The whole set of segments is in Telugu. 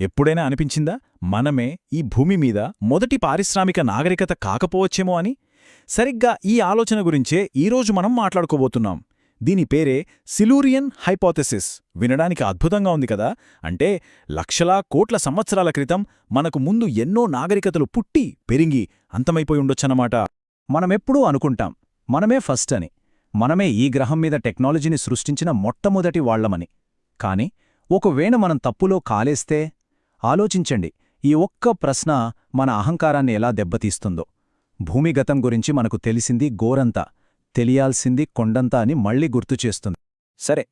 ఎప్పుడైనా అనిపించిందా? మనమే ఈ భూమి మీద మొదటి పారిశ్రామిక నాగరికత కాకపోవచ్చేమో అని? సరిగ్గా ఈ ఆలోచన గురించే ఈరోజు మనం మాట్లాడుకోబోతున్నాం. దీని పేరే సిలూరియన్ హైపోథెసిస్. వినడానికి అద్భుతంగా ఉంది కదా? అంటే లక్షలా కోట్ల సంవత్సరాల క్రితం మనకు ముందు ఎన్నో నాగరికతలు పుట్టి పెరిగి అంతమైపోయి ఉండొచ్చన్నమాట. మనమెప్పుడూ అనుకుంటాం మనమే ఫస్ట్ అని. మనమే ఈ గ్రహం మీద టెక్నాలజీని సృష్టించిన మొట్టమొదటి వాళ్ళమని కాని ఒకవేళ మనం తప్పులో కాలేస్తే ఆలోచించండి. ఈ ఒక్క ప్రశ్న మన అహంకారాన్ని ఎలా దెబ్బతీస్తుందో. భూమిగతం గురించి మనకు తెలిసింది గోరంతా తెలియాల్సింది కొండంతా అని మళ్ళీ గుర్తుచేస్తుంది సరే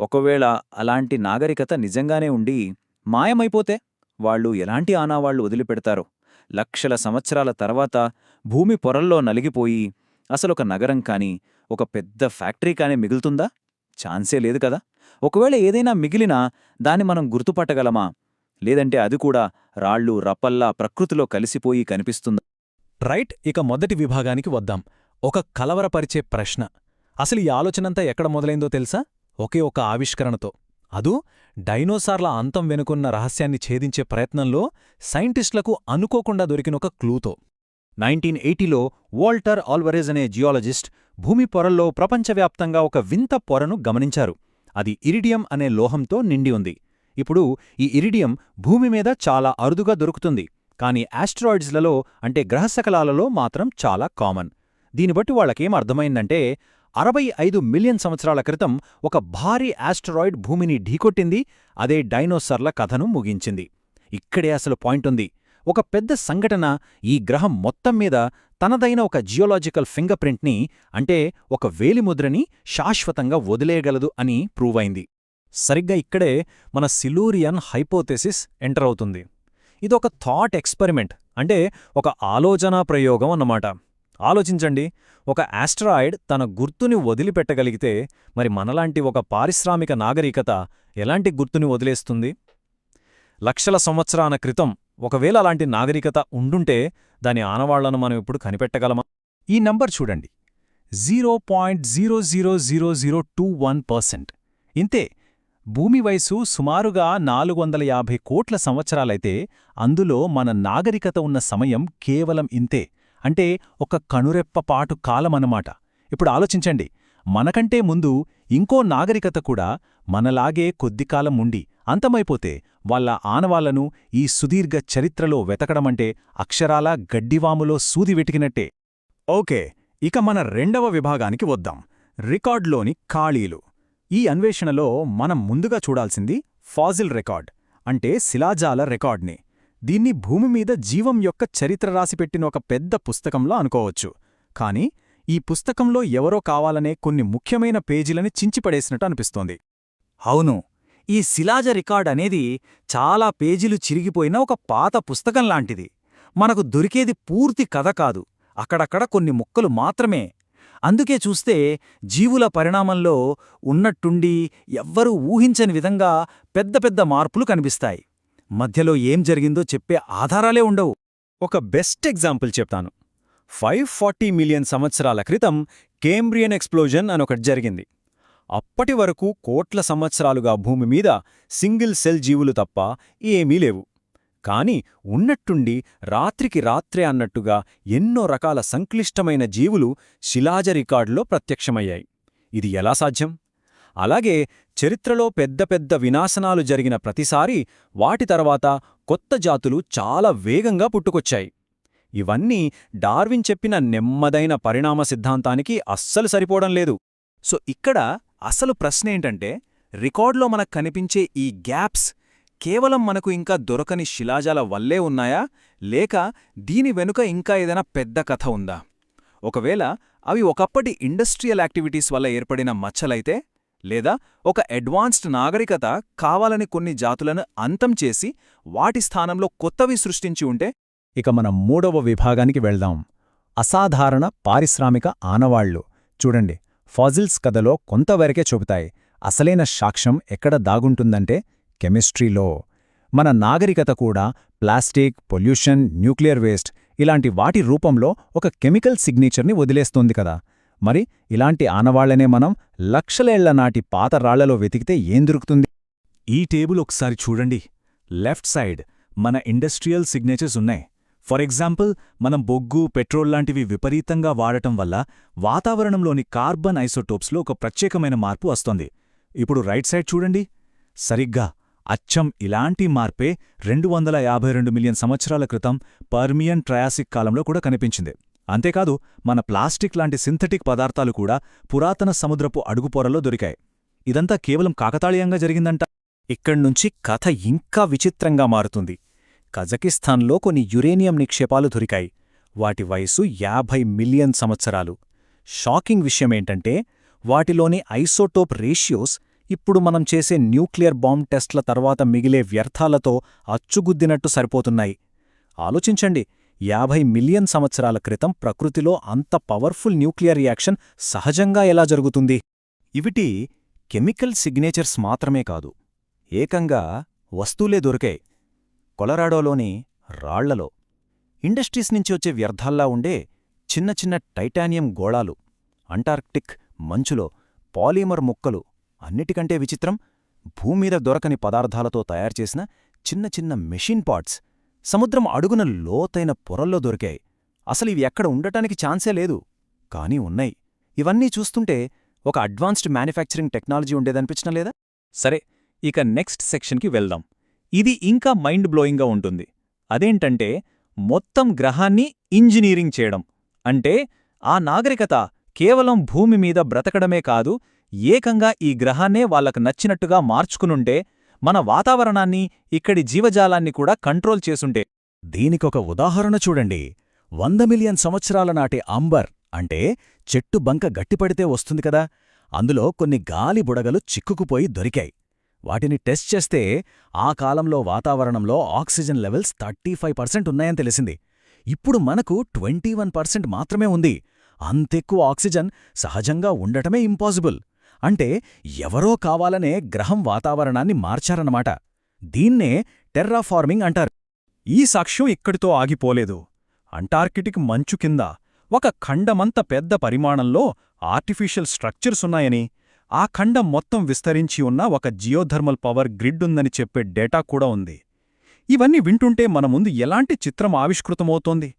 ఒకవేళ అలాంటి నాగరికత నిజంగానే ఉండి మాయమైపోతే వాళ్ళు ఎలాంటి ఆనావాళ్ళు వదిలిపెడతారో? లక్షల సంవత్సరాల తర్వాత భూమి పొరల్లో నలిగిపోయి అసలొక నగరం కాని ఒక పెద్ద ఫ్యాక్టరీ కానీ మిగులుతుందా? ఛాన్సే లేదు కదా. ఒకవేళ ఏదైనా మిగిలినా దాన్ని మనం గుర్తుపట్టగలమా? లేదంటే అది కూడా రాళ్ళు రప్పల్లా ప్రకృతిలో కలిసిపోయి కనిపిస్తుందా. రైట్ ఇక మొదటి విభాగానికి వద్దాం. ఒక కలవరపరిచే ప్రశ్న. అసలు ఈ ఆలోచనంతా ఎక్కడ మొదలైందో తెలుసా? ఒకే ఒక ఆవిష్కరణతో. అదూ డైనోసార్ల అంతం వెనుకున్న రహస్యాన్ని ఛేదించే ప్రయత్నంలో సైంటిస్టులకు అనుకోకుండా దొరికిన ఒక క్లూతో. నైన్టీన్ ఎయిటీలో వాల్టర్ ఆల్వరేజ్ అనే జియాలజిస్ట్ భూమి పొరల్లో ప్రపంచవ్యాప్తంగా ఒక వింత పొరను గమనించారు. అది ఇరిడియం అనే లోహంతో నిండి ఉంది. ఇప్పుడు ఈ ఇరిడియం భూమి మీద చాలా అరుదుగా దొరుకుతుంది. కానీ ఆస్ట్రాయిడ్స్లలో అంటే గ్రహశకలాలలో మాత్రం చాలా కామన్. దీని బట్టి వాళ్ళకేం అర్థమైందంటే అరవై ఐదు మిలియన్ సంవత్సరాల క్రితం ఒక భారీ ఆస్ట్రాయిడ్ భూమిని ఢీకొట్టింది అదే డైనోసర్ల కథను ముగించింది. ఇక్కడే అసలు పాయింటుంది ఒక పెద్ద సంఘటన ఈ గ్రహం మొత్తం మీద తనదైన ఒక జియోలాజికల్ ఫింగర్ ప్రింట్ని అంటే ఒక వేలిముద్రని శాశ్వతంగా వదిలేయగలదు అని ప్రూవ్ అయింది. సరిగ్గా ఇక్కడే మన సిలూరియన్ హైపోథెసిస్ ఎంటర్ అవుతుంది. ఇదొక థాట్ ఎక్స్పెరిమెంట్ అంటే ఒక ఆలోచనా ప్రయోగం అన్నమాట. ఆలోచించండి ఒక ఆస్ట్రాయిడ్ తన గుర్తుని వదిలిపెట్టగలిగితే మరి మనలాంటి ఒక పారిశ్రామిక నాగరికత ఎలాంటి గుర్తుని వదిలేస్తుంది? లక్షల సంవత్సరాల క్రితం ఒకవేళ అలాంటి నాగరికత ఉండుంటే దాని ఆనవాళ్ళను మనం ఇప్పుడు కనిపెట్టగలమా? ఈ నంబర్ చూడండి. Zero point zero zero zero zero two one percent. ఇంతే భూమి వయసు సుమారుగా నాలుగు వందల యాభై కోట్ల సంవత్సరాలైతే అందులో మన నాగరికత ఉన్న సమయం కేవలం ఇంతే. అంటే ఒక కనురెప్పపాటు కాలమన్నమాట. ఇప్పుడు ఆలోచించండి. మనకంటే ముందు ఇంకో నాగరికత కూడా మనలాగే కొద్దికాలం ఉండి అంతమైపోతే వాళ్ళ ఆనవాళ్ళను ఈ సుదీర్ఘ చరిత్రలో వెతకడమంటే అక్షరాలా గడ్డివాములో సూది వెటికినట్టే ఓకే ఇక మన రెండవ విభాగానికి వద్దాం. రికార్డ్లోని ఖాళీలు. ఈ అన్వేషణలో మనం ముందుగా చూడాల్సింది ఫాజిల్ రికార్డ్ అంటే శిలాజాల రికార్డ్ని. దీన్ని భూమి మీద జీవం యొక్క చరిత్ర రాసిపెట్టిన ఒక పెద్ద పుస్తకంలా అనుకోవచ్చు. కాని ఈ పుస్తకంలో ఎవరో కావాలనే కొన్ని ముఖ్యమైన పేజీలని చించిపడేసినట్టు అనిపిస్తోంది. అవును ఈ శిలాజ రికార్డ్ అనేది చాలా పేజీలు చిరిగిపోయిన ఒక పాత పుస్తకం లాంటిది మనకు దొరికేది పూర్తి కథ కాదు. అక్కడక్కడ కొన్ని ముక్కలు మాత్రమే అందుకే చూస్తే జీవుల పరిణామంలో ఉన్నట్టుండి ఎవ్వరూ ఊహించని విధంగా పెద్ద పెద్ద మార్పులు కనిపిస్తాయి. మధ్యలో ఏం జరిగిందో చెప్పే ఆధారాలే ఉండవు. ఒక బెస్ట్ ఎగ్జాంపుల్ చెప్తాను. ఫైవ్ ఫార్టీ మిలియన్ సంవత్సరాల క్రితం కేంబ్రియన్ ఎక్స్ప్లోజన్ అనొకటి జరిగింది. అప్పటి వరకు కోట్ల సంవత్సరాలుగా భూమి మీద సింగిల్ సెల్ జీవులు తప్ప ఏమీ లేవు. కాని ఉన్నట్టుండి రాత్రికి రాత్రే అన్నట్టుగా ఎన్నో రకాల సంక్లిష్టమైన జీవులు శిలాజ రికార్డులో ప్రత్యక్షమయ్యాయి. ఇది ఎలా సాధ్యం? అలాగే చరిత్రలో పెద్ద పెద్ద వినాశనాలు జరిగిన ప్రతిసారి వాటి తర్వాత కొత్త జాతులు చాలా వేగంగా పుట్టుకొచ్చాయి. ఇవన్నీ డార్విన్ చెప్పిన నెమ్మదైన పరిణామ సిద్ధాంతానికి అస్సలు సరిపోవడం లేదు. సో ఇక్కడ అసలు ప్రశ్నేంటంటే రికార్డులో మనకు కనిపించే ఈ గ్యాప్స్ కేవలం మనకు ఇంకా దొరకని శిలాజాల వల్లే ఉన్నాయా? లేక దీని వెనుక ఇంకా ఏదైనా పెద్ద కథ ఉందా? ఒకవేళ అవి ఒకప్పటి ఇండస్ట్రియల్ యాక్టివిటీస్ వల్ల ఏర్పడిన మచ్చలైతే? లేదా ఒక అడ్వాన్స్డ్ నాగరికత కావాలని కొన్ని జాతులను అంతం చేసి వాటి స్థానంలో కొత్తవి సృష్టించి ఉంటే? ఇక మనం మూడవ విభాగానికి వెళ్దాం. అసాధారణ పారిశ్రామిక ఆనవాళ్ళు. చూడండి ఫాజిల్స్ కథలో కొంతవరకే చెబుతాయి అసలైన సాక్ష్యం ఎక్కడ దాగుంటుందంటే కెమిస్ట్రీలో మన నాగరికత కూడా ప్లాస్టిక్ పొల్యూషన్ న్యూక్లియర్ వేస్ట్ ఇలాంటి వాటి రూపంలో ఒక కెమికల్ సిగ్నేచర్ని వదిలేస్తోంది కదా. మరి ఇలాంటి ఆనవాళ్ళనే మనం లక్షలేళ్ళ నాటి పాత రాళ్ళలో వెతికితే ఏం దొరుకుతుంది? ఈ టేబుల్ ఒకసారి చూడండి. లెఫ్ట్ సైడ్ మన ఇండస్ట్రియల్ సిగ్నేచర్స్ ఉన్నాయి. ఫర్ ఎగ్జాంపుల్ మనం బొగ్గు పెట్రోల్ లాంటివి విపరీతంగా వాడటం వల్ల వాతావరణంలోని కార్బన్ ఐసోటోప్స్లో ఒక ప్రత్యేకమైన మార్పు వస్తోంది. ఇప్పుడు రైట్ సైడ్ చూడండి. సరిగ్గా అచ్చం ఇలాంటి మార్పే రెండు వందల యాభై రెండు మిలియన్ సంవత్సరాల క్రితం పర్మియన్ ట్రయాసిక్ కాలంలో కూడా కనిపించింది. అంతేకాదు మన ప్లాస్టిక్ లాంటి సింథటిక్ పదార్థాలు కూడా పురాతన సముద్రపు అడుగుపొరలో దొరికాయి. ఇదంతా కేవలం కాకతాళీయంగా జరిగిందంట. ఇక్కడ్నుంచి కథ ఇంకా విచిత్రంగా మారుతుంది. కజకిస్తాన్లో కొన్ని యురేనియం నిక్షేపాలు దొరికాయి. వాటి వయసు యాభై మిలియన్ సంవత్సరాలు. షాకింగ్ విషయమేంటంటే వాటిలోని ఐసోటోప్ రేషియోస్ ఇప్పుడు మనం చేసే న్యూక్లియర్ బాంబ్ టెస్ట్ల తర్వాత మిగిలే వ్యర్థాలతో అచ్చుగుద్దినట్టు సరిపోతున్నాయి. ఆలోచించండి యాభై మిలియన్ సంవత్సరాల క్రితం ప్రకృతిలో అంత పవర్ఫుల్ న్యూక్లియర్ రియాక్షన్ సహజంగా ఎలా జరుగుతుంది? ఇవిటి కెమికల్ సిగ్నేచర్స్ మాత్రమే కాదు ఏకంగా వస్తువులే దొరికాయి. కొలరాడోలోని రాళ్ళలో ఇండస్ట్రీస్ నుంచి వచ్చే వ్యర్థాల్లా ఉండే చిన్న చిన్న టైటానియం గోళాలు అంటార్క్టిక్ మంచులో పాలీమర్ ముక్కలు అన్నిటికంటే విచిత్రం భూమీద దొరకని పదార్థాలతో తయారుచేసిన చిన్న చిన్న మెషిన్ పార్ట్స్. సముద్రం అడుగున లోతైన పొరల్లో దొరికాయి. అసలు ఇవి ఎక్కడ ఉండటానికి ఛాన్సే లేదు. కానీ ఉన్నాయి. ఇవన్నీ చూస్తుంటే ఒక అడ్వాన్స్డ్ మ్యానుఫ్యాక్చరింగ్ టెక్నాలజీ ఉండేదనిపించడం లేదా? సరే ఇక నెక్స్ట్ సెక్షన్కి వెళ్దాం. ఇది ఇంకా మైండ్ బ్లోయింగ్గా ఉంటుంది. అదేంటంటే మొత్తం గ్రహాన్ని ఇంజనీరింగ్ చేయడం. అంటే ఆ నాగరికత కేవలం భూమి మీద బ్రతకడమే కాదు ఏకంగా ఈ గ్రహాన్నే వాళ్ళకు నచ్చినట్టుగా మార్చుకునుంటే మన వాతావరణాన్ని ఇక్కడి జీవజాలాన్ని కూడా కంట్రోల్ చేసుంటే. దీనికొక ఉదాహరణ చూడండి. వంద మిలియన్ సంవత్సరాల నాటి అంబర్ అంటే చెట్టు బంక గట్టిపడితే వస్తుంది కదా? అందులో కొన్ని గాలి బుడగలు చిక్కుకుపోయి దొరికాయి. వాటిని టెస్ట్ చేస్తే ఆ కాలంలో వాతావరణంలో oxygen levels thirty five percent ఉన్నాయని తెలిసింది. ఇప్పుడు మనకు ట్వంటీ వన్ పర్సెంట్ మాత్రమే ఉంది. అంతెక్కువ ఆక్సిజన్ సహజంగా ఉండటమే ఇంపాసిబుల్. అంటే ఎవరో కావాలనే గ్రహం వాతావరణాన్ని మార్చారన్నమాట. దీన్నే టెర్రాఫార్మింగ్ అంటారు. ఈ సాక్ష్యం ఇక్కడితో ఆగిపోలేదు. అంటార్కిటిక్ మంచు కింద ఒక ఖండమంత పెద్ద పరిమాణంలో ఆర్టిఫిషియల్ స్ట్రక్చర్స్ ఉన్నాయని ఆ ఖండం మొత్తం విస్తరించి ఉన్న ఒక జియోథర్మల్ పవర్ గ్రిడ్ ఉందని చెప్పే డేటా కూడా ఉంది. ఇవన్నీ వింటుంటే మన ముందు ఎలాంటి చిత్రం ఆవిష్కృతమవుతోంది?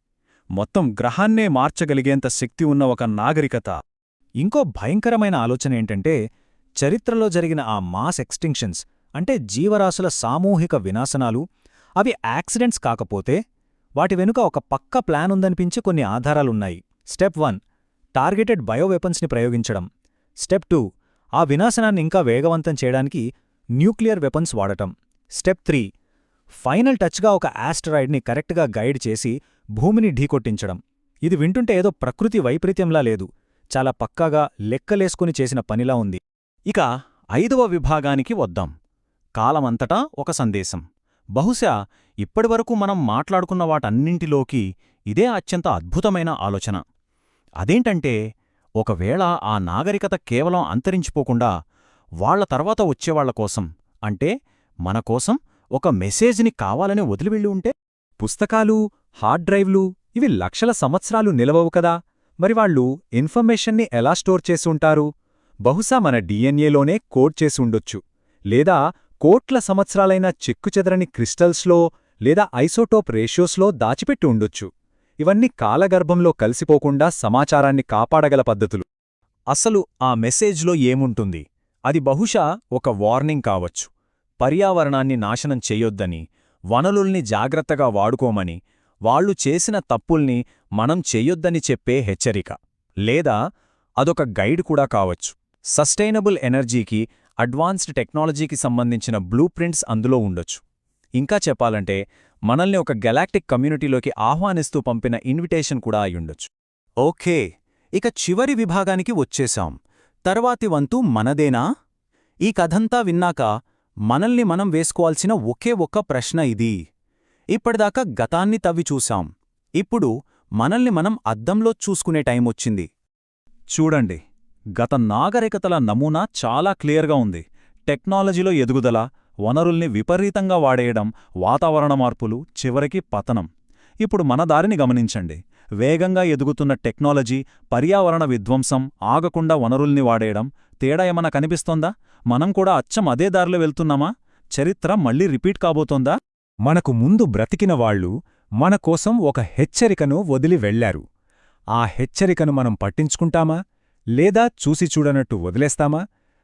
మొత్తం గ్రహాన్నే మార్చగలిగేంత శక్తి ఉన్న ఒక నాగరికత ఇంకో భయంకరమైన ఆలోచన ఏంటంటే చరిత్రలో జరిగిన ఆ మాస్ ఎక్స్టింక్షన్స్ అంటే జీవరాశుల సామూహిక వినాశనాలు అవి యాక్సిడెంట్స్ కాకపోతే వాటి వెనుక ఒక పక్క ప్లాన్ ఉందనిపించి కొన్ని ఆధారాలున్నాయి. స్టెప్ వన్ టార్గెటెడ్ బయోవెపన్స్ని ప్రయోగించడం. స్టెప్ టూ ఆ వినాశనాన్ని ఇంకా వేగవంతం చేయడానికి న్యూక్లియర్ వెపన్స్ వాడటం. స్టెప్ త్రీ ఫైనల్ టచ్గా ఒక ఆస్టరాయిడ్ని కరెక్ట్గా గైడ్ చేసి భూమిని ఢీకొట్టించడం. ఇది వింటుంటే ఏదో ప్రకృతి వైపరీత్యంలా లేదు. చాలా పక్కాగా లెక్కలేసుకుని చేసిన పనిలా ఉంది. ఇక ఐదవ విభాగానికి వద్దాం. కాలమంతటా ఒక సందేశం. బహుశా ఇప్పటివరకు మనం మాట్లాడుకున్న వాటన్నింటిలోకి ఇదే అత్యంత అద్భుతమైన ఆలోచన. అదేంటంటే ఒకవేళ ఆ నాగరికత కేవలం అంతరించిపోకుండా వాళ్ళ తర్వాత వచ్చేవాళ్ళ కోసం అంటే మన కోసం ఒక మెసేజ్ని కావాలని వదిలివెళ్ళి ఉంటే పుస్తకాలు హార్డ్ డ్రైవ్లు ఇవి లక్షల సంవత్సరాలు నిలవవు కదా. మరి వాళ్ళు ఇన్ఫర్మేషన్ని ఎలా స్టోర్ చేసి ఉంటారు బహుశా మన డిఎన్ఏలోనే కోడ్ చేసి ఉండొచ్చు లేదా కోట్ల సంవత్సరాలైన చెక్కుచెదరని క్రిస్టల్స్లో లేదా ఐసోటోప్ రేషియోస్లో దాచిపెట్టి ఉండొచ్చు. ఇవన్నీ కాలగర్భంలో కలిసిపోకుండా సమాచారాన్ని కాపాడగల పద్ధతులు. అసలు ఆ మెసేజ్లో ఏముంటుంది? అది బహుశా ఒక వార్నింగ్ కావచ్చు. పర్యావరణాన్ని నాశనం చెయ్యొద్దని వనరుల్ని జాగ్రత్తగా వాడుకోమని వాళ్ళు చేసిన తప్పుల్ని మనం చెయ్యొద్దని చెప్పే హెచ్చరిక. లేదా అదొక గైడ్ కూడా కావచ్చు. సస్టైనబుల్ ఎనర్జీకి అడ్వాన్స్డ్ టెక్నాలజీకి సంబంధించిన బ్లూ ప్రింట్స్ అందులో ఉండొచ్చు. ఇంకా చెప్పాలంటే మనల్ని ఒక గెలాక్టిక్ కమ్యూనిటీలోకి ఆహ్వానిస్తూ పంపిన ఇన్విటేషన్ కూడా అయ్యుండొచ్చు ఓకే ఇక చివరి విభాగానికి వచ్చేశాం. తర్వాతి వంతు మనదేనా? ఈ కథంతా విన్నాక మనల్ని మనం వేసుకోవాల్సిన ఒకే ఒక్క ప్రశ్న ఇది. ఇప్పటిదాకా గతాన్ని తవ్వి చూశాం. ఇప్పుడు మనల్ని మనం అద్దంలో చూసుకునే టైం వచ్చింది. చూడండి గత నాగరికతల నమూనా చాలా క్లియర్గా ఉంది. టెక్నాలజీలో ఎదుగుదల వనరుల్ని విపరీతంగా వాడేయడం వాతావరణ మార్పులు చివరికి పతనం. ఇప్పుడు మన దారిని గమనించండి. వేగంగా ఎదుగుతున్న టెక్నాలజీ పర్యావరణ విధ్వంసం ఆగకుండా వనరుల్ని వాడేయడం తేడా ఏమన్నా కనిపిస్తోందా? మనం కూడా అచ్చం అదే దారిలో వెళ్తున్నామా? చరిత్ర మళ్ళీ రిపీట్ కాబోతోందా? మనకు ముందు బ్రతికిన వాళ్ళు మన కోసం ఒక హెచ్చరికను వదిలి వెళ్ళారు ఆ హెచ్చరికను మనం పట్టించుకుంటామా? లేదా చూసి చూడనట్టు వదిలేస్తామా?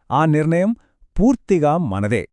ఆ నిర్ణయం పూర్తిగా మనదే.